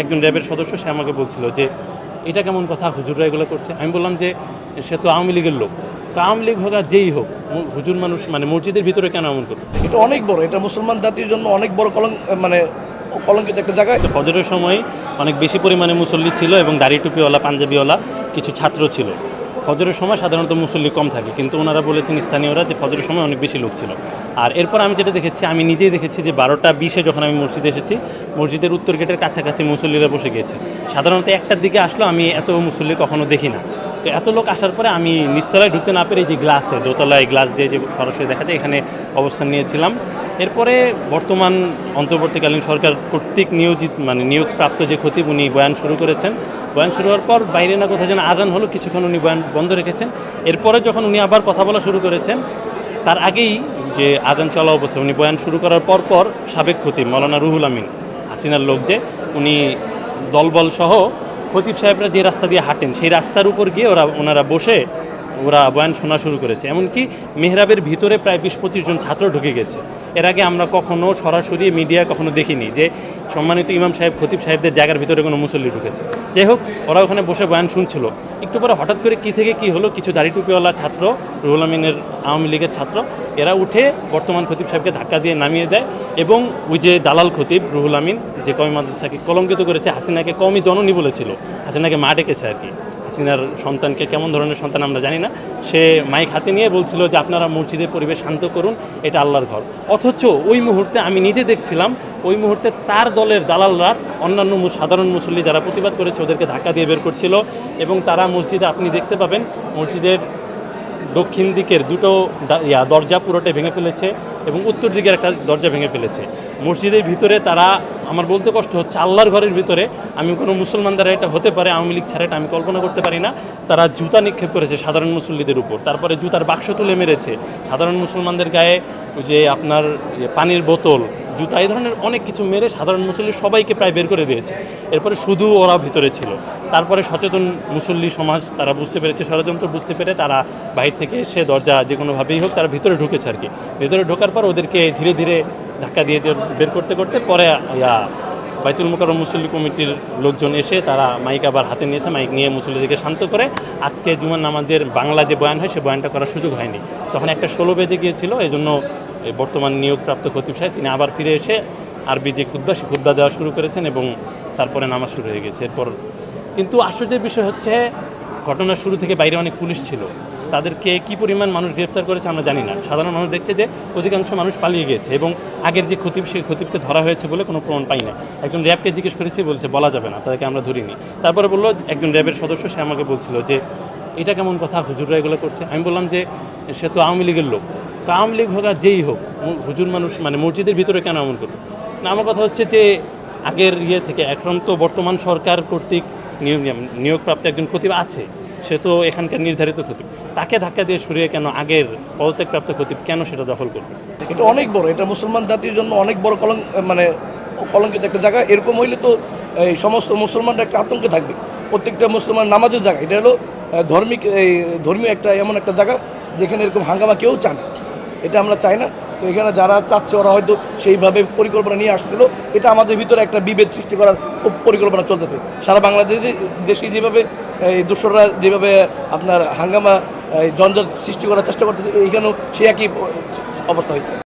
একজন র্যাবের সদস্য সে আমাকে বলছিল যে এটা কেমন কথা? হুজুররা এগুলো করছে? আমি বললাম যে সে তো আওয়ামী লীগের লোক। তো আওয়ামী লীগ হোক আর যেই হোক হুজুর মানুষ মানে মসজিদের ভিতরে কেন এমন করবে? এটা অনেক বড় এটা মুসলমান জাতির জন্য অনেক বড় কলঙ্ক মানে কলঙ্কিত একটা জায়গায় তো ফজরের সময় অনেক বেশি পরিমাণে মুসল্লি ছিল এবং দাড়ি টুপিওয়ালা পাঞ্জাবিওয়ালা কিছু ছাত্র ছিল। ফজরের সময় সাধারণত মুসল্লি কম থাকে, কিন্তু ওনারা বলেছেন স্থানীয়রা যে ফজরের সময় অনেক বেশি লোক ছিল। আর এরপর আমি যেটা দেখেছি, আমি নিজেই দেখেছি যে বারোটা বিশে যখন আমি মসজিদে এসেছি, মসজিদের উত্তর গেটের কাছাকাছি মুসল্লিরা বসে গিয়েছে। সাধারণত একটার দিকে আসলো, আমি এত মুসল্লি কখনো দেখি না। তো এত লোক আসার পরে আমি নিচতলায় ঢুকতে না পেরে যে গ্লাসে, দোতলায় গ্লাস দিয়ে যে সরাসরি দেখা যায়, এখানে অবস্থান নিয়েছিলাম। এরপরে বর্তমান অন্তর্বর্তীকালীন সরকার কর্তৃক নিয়োজিত মানে নিয়োগপ্রাপ্ত যে খতিব, উনি বয়ান শুরু করেছেন। বয়ান শুরু হওয়ার পর বাইরে না কোথায় যেন আজান হলো, কিছুক্ষণ উনি বয়ান বন্ধ রেখেছেন। এরপরে যখন উনি আবার কথা বলা শুরু করেছেন, তার আগেই যে আজান চলা অবস্থায় উনি বয়ান শুরু করার পর পর সাবেক খতিব মৌলানা রুহুল আমিন হাসিনার লোক যে, উনি দলবল সহ খতিব সাহেবরা যে রাস্তা দিয়ে হাঁটেন, সেই রাস্তার উপর গিয়ে ওরা, ওনারা বসে ওরা বয়ান শোনা শুরু করেছে। এমনকি মেহরাবের ভিতরে প্রায় বিশ পঁচিশ জন ছাত্র ঢুকে গেছে। এর আগে আমরা কখনো সরাসরি মিডিয়া কখনো দেখিনি যে সম্মানিত ইমাম সাহেব, খতিব সাহেবদের জায়গার ভিতরে কোনো মুসল্লি ঢুকেছে। যাই হোক, ওরা ওখানে বসে বয়ান শুনছিল। একটু পরে হঠাৎ করে কি থেকে কি হলো, কিছু দাড়ি টুপিওয়ালা ছাত্র, রুহুল আমিনের আওয়ামী লীগের ছাত্র, এরা উঠে বর্তমান খতিব সাহেবকে ধাক্কা দিয়ে নামিয়ে দেয় এবং ওই যে দালাল খতিব, রুহুল আমিন, যে কমি মাদ্রাসাকে কলঙ্কিত করেছে, হাসিনাকে কমই জননী বলেছিল। হাসিনাকে মা ডেকেছে আর কি। হাসিনার সন্তানকে কেমন ধরনের সন্তান আমরা জানি না, সে মাইক হাতে নিয়ে বলছিল যে আপনারা মসজিদের পরিবেশ শান্ত করুন, এটা আল্লাহর ঘর। অথচ ওই মুহূর্তে আমি নিজে দেখছিলাম, ওই মুহূর্তে তার দলের দালালরা, অন্যান্য সাধারণ মুসল্লি যারা প্রতিবাদ করেছে, ওদেরকে ধাক্কা দিয়ে বের করছিল এবং তারা মসজিদে, আপনি দেখতে পাবেন, মসজিদের দক্ষিণ দিকের দুটো দরজা পুরোটাই ভেঙে ফেলেছে। এবং উত্তর দিকের একটা দরজা ভেঙে ফেলেছে। মসজিদের ভিতরে তারা, আমার বলতে কষ্ট হচ্ছে, আল্লাহর ঘরের ভিতরে, আমি কোনো মুসলমান দ্বারা এটা হতে পারে, আওয়ামী লীগ ছাড়া এটা আমি কল্পনা করতে পারি না। তারা জুতা নিক্ষেপ করেছে সাধারণ মুসল্লিদের উপর। তারপরে জুতার বাক্স তুলে মেরেছে। সাধারণ মুসলমানদের গায়ে যে আপনার ইয়ে পানির বোতল জুতা, এই ধরনের অনেক কিছু মেরে সাধারণ মুসল্লি সবাইকে প্রায় বের করে দিয়েছে। এরপরে শুধু ওরা ভিতরে ছিল। তারপরে সচেতন মুসল্লি সমাজ, তারা বুঝতে পেরেছে, ষড়যন্ত্র বুঝতে পেরে তারা বাইরে থেকে এসে দরজা যে কোনোভাবেই হোক তারা ভিতরে ঢুকেছে আর কি। ভিতরে ঢোকার পর ওদেরকে ধীরে ধীরে ধাক্কা দিয়ে বের করতে করতে পরে বাইতুল মোকারম মুসল্লি কমিটির লোকজন এসে তারা মাইক আবার হাতে নিয়েছে, মাইক নিয়ে মুসল্লিদেরকে শান্ত করে আজকে জুমার নামাজের বাংলা যে বয়ান হয়, সে বয়ানটা করার সুযোগ হয়নি। তখন একটা ষোলো বেজে গিয়েছিল এই জন্য বর্তমান নিয়োগপ্রাপ্ত খতিব সাহেব, তিনি আবার ফিরে এসে আরবি যে খুদ্া সে খুদ্া দেওয়া শুরু করেছেন এবং তারপরে নামাজ শুরু হয়ে গেছে। এরপর কিন্তু আশ্চর্যের বিষয় হচ্ছে ঘটনার শুরু থেকে বাইরে অনেক পুলিশ ছিল। তাদেরকে কি পরিমাণ মানুষ গ্রেফতার করেছে আমরা জানি না। সাধারণ মানুষ দেখছে যে অধিকাংশ মানুষ পালিয়ে গিয়েছে এবং আগের যে খতিব, সেই খতিবকে ধরা হয়েছে বলে কোনো প্রমাণ পাই না একজন র্যাবকে জিজ্ঞেস করেছি, বলছে, বলা যাবে না, তাদেরকে আমরা ধরিনি। তারপরে বলল, একজন র্যাবের সদস্য, সে আমাকে বলছিল যে, এটা কেমন কথা? হুজুররা এগুলো করছে। আমি বললাম যে, সে তো আওয়ামী লীগের লোক। তো আওয়ামী লীগ হোক আর যেই হোক হুজুর মানুষ মানে মসজিদের ভিতরে কেন এমন করবে? না, আমার কথা হচ্ছে যে, আগের ইয়ে থেকে, এখন তো বর্তমান সরকার কর্তৃক নিয়োগ নিয়োগপ্রাপ্ত একজন খতিব আছে। সে তো এখানকার নির্ধারিত খতিব। তাকে ধাক্কা দিয়ে সরিয়ে কেন আগের পদত্যাগপ্রাপ্ত খতিব, কেন সেটা দখল করবে? এটা অনেক বড়, এটা মুসলমান জাতির জন্য অনেক বড় কলঙ্ক মানে কলঙ্কিত একটা জায়গা। এরকম হইলে তো, এই সমস্ত মুসলমানরা একটা আতঙ্কে থাকবে। প্রত্যেকটা মুসলমান নামাজের জায়গা। এটা হলো ধর্মিক, এই ধর্মীয় একটা এমন একটা জায়গা, যেখানে এরকম হাঙ্গামা কেউ চায় না। এটা আমরা চাই না। তো এখানে যারা চাচ্ছে ওরা হয়তো সেইভাবে পরিকল্পনা নিয়ে আসছিল। এটা আমাদের ভিতরে একটা বিভেদ সৃষ্টি করার পরিকল্পনা চলতেছে। সারা বাংলাদেশে দেশে যেভাবে, এই দোসররা যেভাবে আপনার হাঙ্গামা জঞ্জল সৃষ্টি করার চেষ্টা করতেছে, এইখানেও সে একই অবস্থা হয়েছে।